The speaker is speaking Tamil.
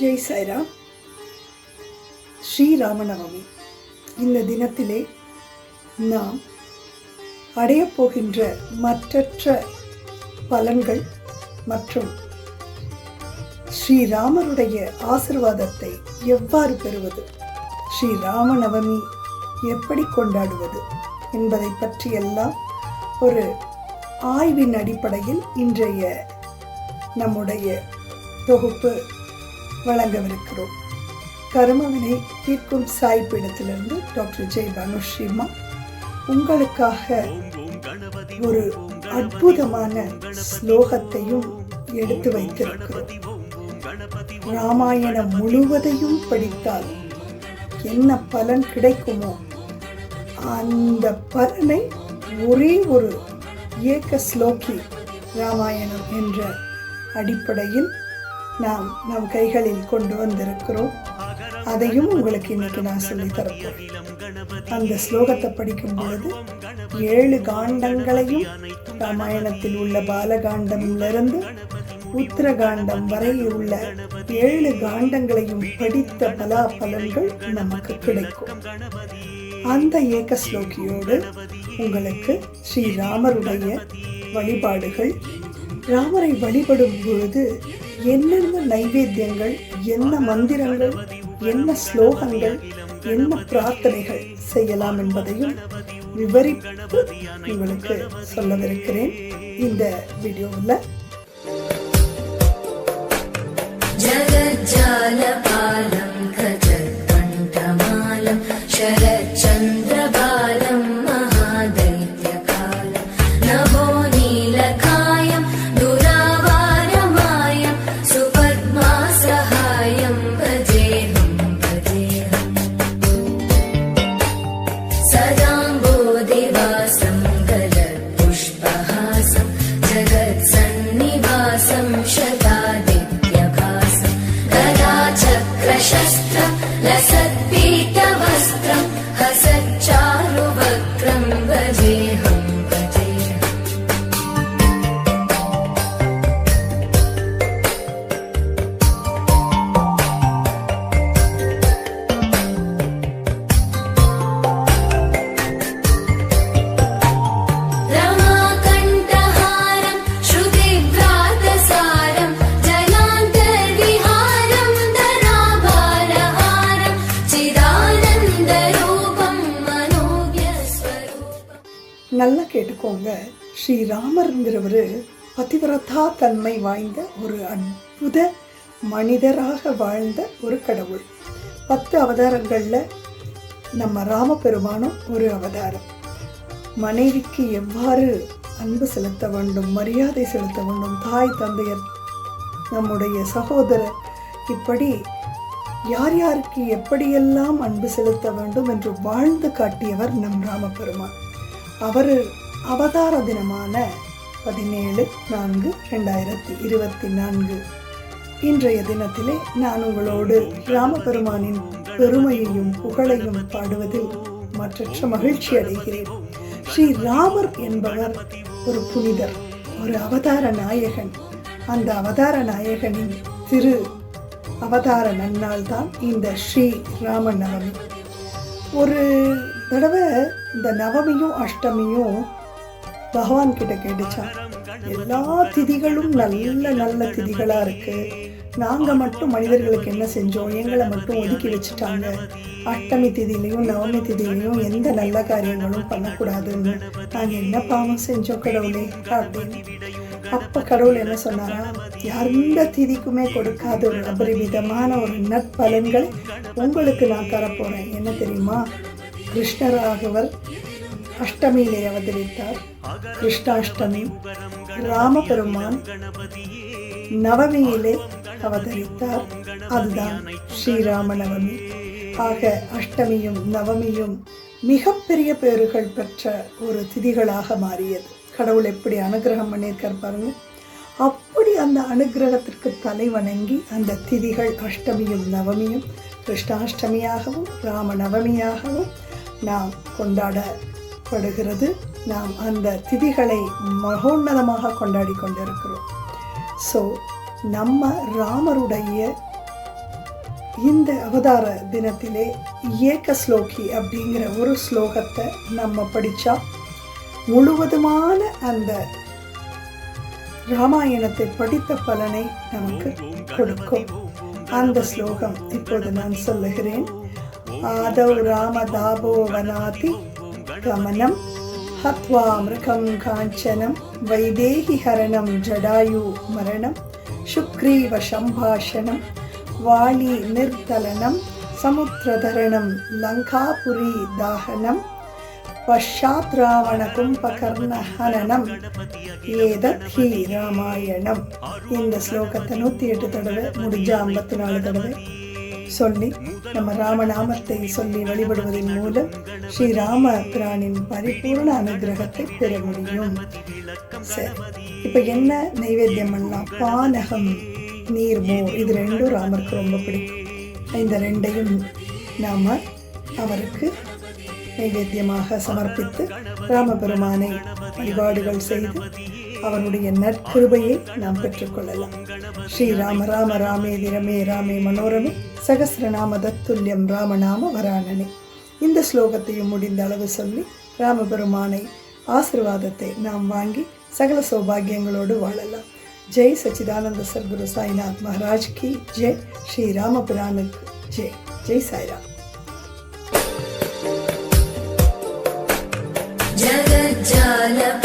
ஜெய் சாய்ராம். ஸ்ரீராமநவமி. இந்த தினத்திலே நாம் அடையப் போகின்ற மற்றற்ற பலன்கள் மற்றும் ஸ்ரீராமருடைய ஆசிர்வாதத்தை எவ்வாறு பெறுவது? ஸ்ரீராமநவமி எப்படி கொண்டாடுவது என்பதை பற்றியெல்லாம் ஒரு ஆய்வின் அடிப்படையில் இன்றைய நம்முடைய தொகுப்பு வழங்கவிருக்கிறோம். கருமவினை தீர்க்கும் சாய்ப்பிடத்திலிருந்து டாக்டர் ஜெய் பானுஸ்ரீமா உங்களுக்காக ஒரு அற்புதமான ஸ்லோகத்தையும் எடுத்து வைத்திருக்கிறோம். ராமாயணம் முழுவதையும் படித்தால் என்ன பலன் கிடைக்குமோ அந்த பலனை ஒரே ஒரு ஏக ஸ்லோகி ராமாயணம் என்ற அடிப்படையில் நாம் நம் கைகளில் கொண்டு வந்திருக்கிறோம். அதையும் உங்களுக்கு இன்னைக்கு நான் சொல்லி தரப்போறேன். அந்த ஸ்லோகத்தை படிக்கும் பொழுது ஏழு காண்டங்களையும் ராமாயணத்தில் உள்ள பாலகாண்டமிலிருந்து உத்தரகாண்டம் வரை உள்ள ஏழு காண்டங்களையும் படித்த பலா பலன்கள் நமக்கு கிடைக்கும். அந்த ஏக ஸ்லோகியோடு உங்களுக்கு ஸ்ரீராமருடைய வழிபாடுகள். ராமரை வழிபடும் பொழுது என்னென்ன நைவேத்தியங்கள் என்ன மந்திரங்கள் என்ன ஸ்லோகங்கள் என்ன பிரார்த்தனைகள் செய்யலாம் என்பதையும் விவரிப்பு உங்களுக்கு சொல்லவிருக்கிறேன் இந்த வீடியோவில். ஜகஜாலபாலம் கஜகண்டமாலம் நல்லா கேட்டுக்கோங்க ஸ்ரீராமருங்கிறவர் பதிவிரதா தன்மை வாய்ந்த ஒரு அற்புத மனிதராக வாழ்ந்த ஒரு கடவுள். பத்து அவதாரங்களில் நம்ம ராமபெருமானும் ஒரு அவதாரம். மனைவிக்கு எவ்வாறு அன்பு செலுத்த வேண்டும் மரியாதை செலுத்த வேண்டும் தாய் தந்தையர் நம்முடைய சகோதரர் இப்படி யார் யாருக்கு எப்படியெல்லாம் அன்பு செலுத்த வேண்டும் என்று வாழ்ந்து காட்டியவர் நம் ராமபெருமான். அவர் அவதார தினமான பதினேழு நான்கு ரெண்டாயிரத்தி இருபத்தி நான்கு. இன்றைய தினத்திலே நான் உங்களோடு ராமபெருமானின் பெருமையையும் புகழையும் பாடுவதில் மற்றற்ற மகிழ்ச்சி அடைகிறேன். ஸ்ரீ ராமர் என்பவர் ஒரு புனிதர் ஒரு அவதார நாயகன். அந்த அவதார நாயகனின் திரு அவதார நன்னால் தான் இந்த ஸ்ரீ ராம நவமி. ஒரு தடவை இந்த நவமியும் அஷ்டமியும் பகவான் கிட்ட கேட்டுச்சான் எல்லா திதிகளும் நல்ல நல்ல திதிகளா இருக்கு. நாங்க மட்டும் மனிதர்களுக்கு என்ன செஞ்சோம்? எங்களை மட்டும் ஒதுக்கி வச்சுட்டாங்க. அஷ்டமி திதியிலையும் நவமி திதியிலையும் எந்த நல்ல காரியங்களும் பண்ணக்கூடாதுன்னு. நாங்கள் என்ன பாவம் செஞ்சோம் கடவுளே அப்படின்னு. அப்ப கடவுள் என்ன சொன்னாரா? எந்த திதிக்குமே கொடுக்காத ஒரு அபரிமிதமான ஒரு நற்பலன்களை உங்களுக்கு நான் தரப்போறேன். என்ன தெரியுமா? கிருஷ்ணராகவர் அஷ்டமியிலே அவதரித்தார் கிருஷ்ணாஷ்டமி ராமபெருமான் நவமியிலே அவதரித்தார். அதுதான் ஸ்ரீராம நவமி ஆக அஷ்டமியும் நவமியும் மிகப்பெரிய பேறுகள் பெற்ற ஒரு திதிகளாக மாறியது. கடவுள் எப்படி அனுகிரகம் பண்ணியிருக்கார் பாருங்க. அப்படி அந்த அனுகிரகத்திற்கு தலை வணங்கி அந்த திதிகள் அஷ்டமியும் நவமியும் கிருஷ்ணாஷ்டமியாகவும் ராம நவமியாகவும் நாம் கொண்டாட கொண்டாடப்படுகிறது நாம் அந்த திதிகளை மகோன்னதமாக கொண்டாடி கொண்டிருக்கிறோம். ஸோ நம்ம ராமருடைய இந்த அவதார தினத்திலே ஏக ஸ்லோகி அப்படிங்கிற ஒரு ஸ்லோகத்தை நம்ம படித்தா முழுவதுமான அந்த ராமாயணத்தை படித்த பலனை நமக்கு கொடுக்கும். அந்த ஸ்லோகம் இப்போது நான் சொல்லுகிறேன். ஆதவ் ராமதாபோ வனாதி கமனம் ஹத்வா மிருகம் காஞ்சனம் வைதேகி ஹரணம் ஜடாயு மரணம் சுக்ரீவ சம்பாஷணம் வாலி நிர்தலனம் சமுத்திரதரணம் லங்காபுரி தாகனம் பஷாத் ராவண கும்பகர்ண ஹனனம் ஏதத் ஹி ராமாயணம் இந்த ஸ்லோகத்தை நூற்றி எட்டு தடவை முடிஞ்சா ஐம்பத்தி நாலு தடவை சொல்லி நம்ம ராமநாமத்தை சொல்லி வழிபடுவதன் மூலம் ஸ்ரீராம பிரானின் பரிபூர்ண அனுகிரகத்தை பெற முடியும். சரி இப்போ என்ன நைவேத்தியம் பண்ணலாம் பானகம் நீர்மோ இது ரெண்டும் ராமருக்கு ரொம்ப பிடிக்கும். இந்த ரெண்டையும் நாம் அவருக்கு நைவேத்தியமாக சமர்ப்பித்து ராமபெருமானை வழிபாடுகள் செய்து அவனுடைய நற்கிருபையை நாம் பெற்றுக்கொள்ளலாம் ஸ்ரீராம ராம ராமே ரமே ராமே மனோரமே சகசிரநாம தத்துல்யம் ராமநாம வராணனே. இந்த ஸ்லோகத்தையும் முடிந்த அளவு சொல்லி ராமபெருமானை ஆசிர்வாதத்தை நாம் வாங்கி சகல சௌபாகியங்களோடு வாழலாம். ஜெய் சச்சிதானந்த சர்க்குரு சாய்நாத் மகாராஜ் கி. ஜெய். ஸ்ரீராம புராணுக்கு ஜெய். ஜெய் சாய்ராம். ஜால